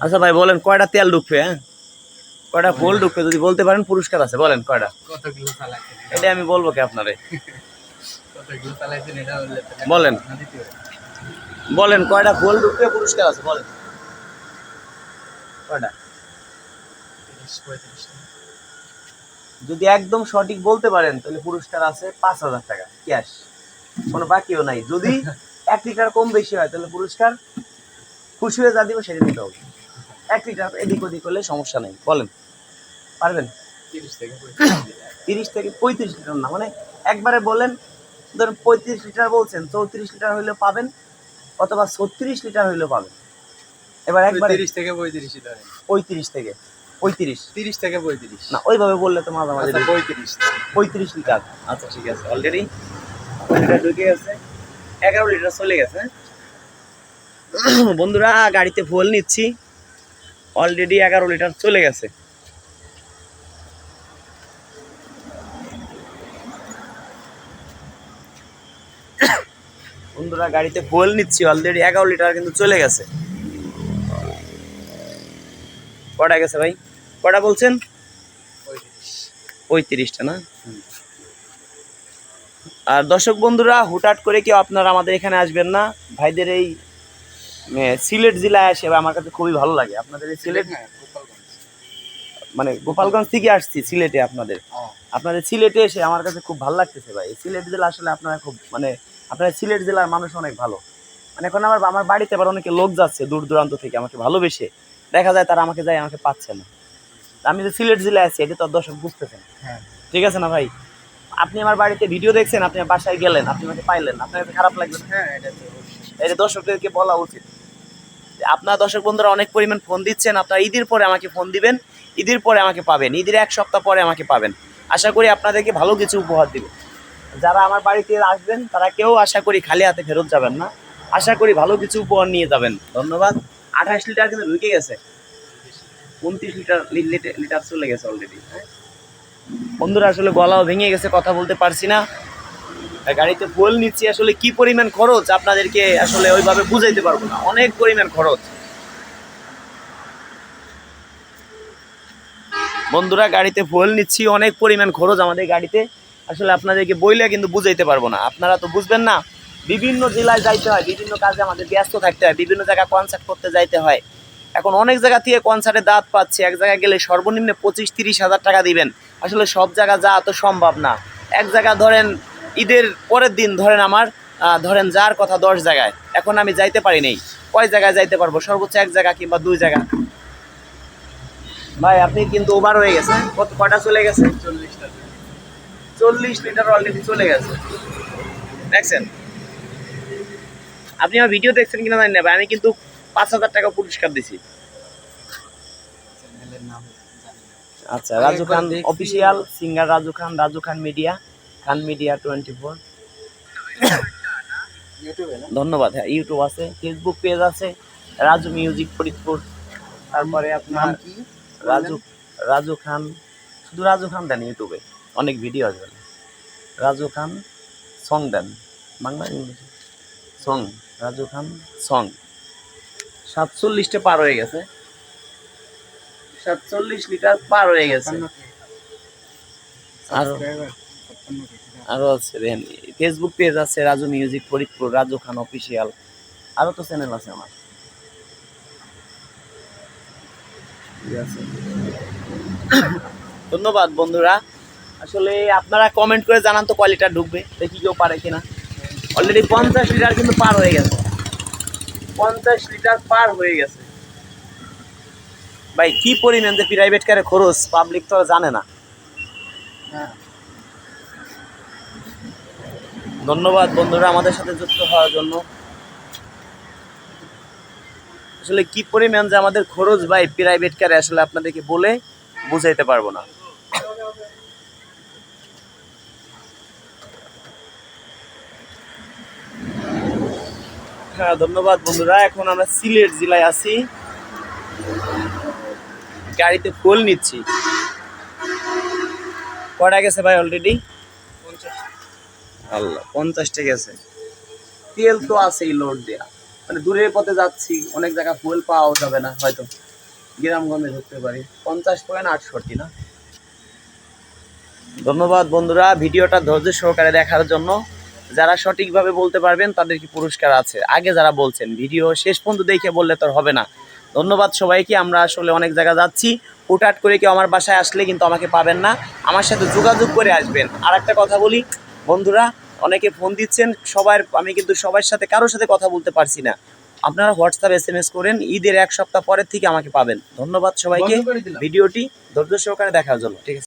আচ্ছা ভাই বলেন কয়টা তেল ঢুকবে হ্যাঁ? কয়টা ফুল ঢুকবে যদি বলতে পারেন পুরস্কার আছে বলেন কয়টা? কতগুলো এটা? আমি বলব কি আপনারে। বলেন। দিতে। বলেন কয়টা ফুল ঢুকবে পুরস্কার আছে বলেন। কয়টা। যদি একদম সঠিক বলতে পারেন তাহলে পুরস্কার আছে পাঁচ হাজার টাকা ক্যাশ। কোনো বাকিও নাই। যদি এক লিটার কম বেশি হয় তাহলে পুরস্কার খুশি হয়ে যা দিব সেটা নিতে হবে। এক লিটার এদিক ওদিক করলে সমস্যা নেই। বলেন। পারবেন? তিরিশ থেকে পঁয়ত্রিশ লিটার। পঁয়ত্রিশ লিটার না মানে একবারে বলেন ধরুন পঁয়ত্রিশ লিটার বলছেন চৌত্রিশ লিটার হইলেও পাবেন অথবা ছত্রিশ লিটার হইলেও পাবেন। এবার একবারে তিরিশ থেকে পঁয়ত্রিশই ধরেন। পঁয়ত্রিশ থেকে পঁয়ত্রিশ। তিরিশ থেকে পঁয়ত্রিশ। না ওইভাবে বললে তো মাঝামাঝি আচ্ছা পঁয়ত্রিশ। পঁয়ত্রিশ লিটার। আচ্ছা ঠিক আছে অলরেডি লিটার ঢুকে গেছে। এগারো লিটার চলে গেছে। বন্ধুরা গাড়িতে ফুল নিচ্ছি। অলরেডি এগারো লিটার চলে গেছে। বন্ধুরা, গাড়িতে ফুল নিচ্ছি অলরেডি এগারো লিটার কিন্তু চলে গেছে। কটা গেছে ভাই? কটা বলছেন? পঁয়ত্রিশটা না? আর দর্শক বন্ধুরা, হুটহাট করে কেউ আপনারা আমাদের এখানে আসবেন না। ভাইদের এই সিলেট জেলায় আসে আমার কাছে খুবই ভালো লাগে। আপনাদের এই সিলেট হ্যাঁ মানে গোপালগঞ্জ থেকে আসছি সিলেটে আপনাদের। আপনাদের সিলেটে এসে আমার কাছে খুব ভালো লাগতেছে ভাই। সিলেট জেলা আসলে আপনারা খুব মানে আপনার সিলেট জেলার মানুষ অনেক ভালো। মানে এখন আমার আমার বাড়িতে আবার অনেকে লোক যাচ্ছে দূর দূরান্ত থেকে আমাকে ভালোবেসে। দেখা যায় তারা আমাকে যায় আমাকে পাচ্ছে না। আমি যে সিলেট জেলায় আছি এটা তো দর্শক বুঝতেছেন হ্যাঁ। ঠিক আছে না ভাই? আপনি আমার বাড়িতে ভিডিও দেখছেন আপনি বাসায় গেলেন আপনি আমাকে পাইলেন আপনার খারাপ লাগবে হ্যাঁ এটা দর্শকদেরকে বলা উচিত। আপনার দর্শক বন্ধুরা অনেক পরিমাণ ফোন দিচ্ছেন। আপনার ঈদের পরে আমাকে ফোন দিবেন, ঈদের পরে আমাকে পাবেন, ঈদের এক সপ্তাহ পরে আমাকে পাবেন। আশা করি আপনাদেরকে ভালো কিছু উপহার দিবে। যারা আমার বাড়িতে আসবেন, তারা কেউ আশা করি খালি হাতে ফেরত যাবেন না। আশা করি ভালো কিছু উপহার নিয়ে যাবেন। ধন্যবাদ। আঠাশ লিটার কিন্তু ঢুকে গেছে। উনত্রিশ লিটার লিটার- চলে গেছে অলরেডি বন্ধুরা, আসলে গলাও ভেঙে গেছে, কথা বলতে পারছি না। গাড়িতে ফুল নিচ্ছি, আসলে কি পরিমাণ খরচ আপনাদেরকে আসলে ওইভাবে বুঝাইতে পারব না। অনেক পরিমাণ খরচ। বন্ধুরা, গাড়িতে ফুল নিচ্ছি, অনেক পরিমাণ খরচ আমাদের গাড়িতে। আসলে আপনাদেরকে বইলে কিন্তু বুঝাইতে পারব না। আপনারা তো বুঝবেন না, বিভিন্ন জেলায় যাইতে হয়, বিভিন্ন কাজে আমাদের ব্যস্ত থাকতে হয়, বিভিন্ন জায়গায় কনসার্ট করতে যাইতে হয়। এখন অনেক জায়গা থেকে কনসার্টে দাঁত পাচ্ছি, এক জায়গায় গেলে সর্বনিম্ন পঁচিশ তিরিশ হাজার টাকা দিবেন। আসলে সব জায়গা যাওয়া তো সম্ভব না। এক জায়গা ধরেন ঈদের পরের দিন ধরেন আমার ধরেন যার কথা দশ জায়গায় এখন আমি যাইতে পারি নেই। কয় জায়গায় যাইতে পারব? সর্বোচ্চ এক জায়গা কিংবা দুই জায়গা? ভাই আপনি কিন্তু ওভার হয়ে গেছে কত কটা চলে গেছে? চল্লিশটা। চল্লিশ লিটার অলরেডি চলে গেছে। দেখছেন? আপনি আমার ভিডিও দেখছেন কিনা জানি না ভাই আমি কিন্তু পাঁচ হাজার টাকা পুরস্কার দিছি। আচ্ছা Raju Khan official singer Raju Khan Raju Khan media Khan media twenty four ধন্যবাদ হ্যাঁ ইউটিউব আছে ফেসবুক পেজ আছে রাজু মিউজিক ফরিদপুর তারপরে আপনার কি? রাজু রাজু খান শুধু রাজু খান দেন ইউটিউবে অনেক ভিডিও আসবে রাজু খান সং দেন Bangla English song Raju Khan song সাতচল্লিশটা পার হয়ে গেছে। সাতচল্লিশ লিটার পার হয়ে গেছে। আরও ঠিক আছে। দেখেন ফেসবুক পেজ আছে রাজু মিউজিক ফরিদপুর, রাজু খান অফিসিয়াল আরও তো চ্যানেল আছে আমার। ধন্যবাদ বন্ধুরা। আসলে আপনারা কমেন্ট করে জানান তো কোয়ালিটা ঢুকবে, দেখি কেউ পারে কিনা। অলরেডি পঞ্চাশ লিটার কিন্তু পার হয়ে গেছে। পঞ্চাশ লিটার পার হয়ে গেছে। ভাই, কি পরিমাণ যে প্রাইভেট কারে খরচ পাবলিক তো জানে না। হ্যাঁ। ধন্যবাদ বন্ধুরা আমাদের সাথে যুক্ত হওয়ার জন্য। আসলে কি পরিমাণ যে আমাদের খরচ ভাই প্রাইভেট কারে আসলে আপনাদেরকে বলে বুঝাইতে পারব না। হ্যাঁ ধন্যবাদ বন্ধুরা। এখন আমরা সিলেট জেলায় আছি। গাড়িতে ফুল নিচ্ছি। কটা গেছে ভাই অলরেডি আল্লাহ পঞ্চাশটা গেছে তেল তো আছেই লোড দেয়া। মানে দূরের পথে যাচ্ছি, অনেক জায়গা ফুয়েল পাওয়া যাবে না, হয়তো। গ্রামগঞ্জে ধরতে পারি। পঞ্চাশ পয়েন্ট আটষট্টি, না? ধন্যবাদ বন্ধুরা, ভিডিওটা ধৈর্য সহকারে দেখার জন্য। যারা সঠিকভাবে বলতে পারবেন, তাদের কি পুরস্কার আছে? আগে যারা বলছেন, ভিডিও শেষ পর্যন্ত দেখে বললে তো আর হবে না। ধন্যবাদ সবাইকে, আমরা আসলে অনেক জায়গা যাচ্ছি। হুটহাট করে কেউ আমার বাসায় আসলে কিন্তু আমাকে পাবেন না। আমার সাথে যোগাযোগ করে আসবেন। আর একটা কথা বলি বন্ধুরা অনেকে ফোন দিচ্ছেন সবার আমি কিন্তু সবার সাথে কারোর সাথে কথা বলতে পারছি না। আপনারা হোয়াটসঅ্যাপ এস এম এস করেন ঈদের এক সপ্তাহ পরের থেকে আমাকে পাবেন। ধন্যবাদ সবাইকে। ভিডিওটি ধৈর্য সহকারে দেখার জন্য। ঠিক আছে।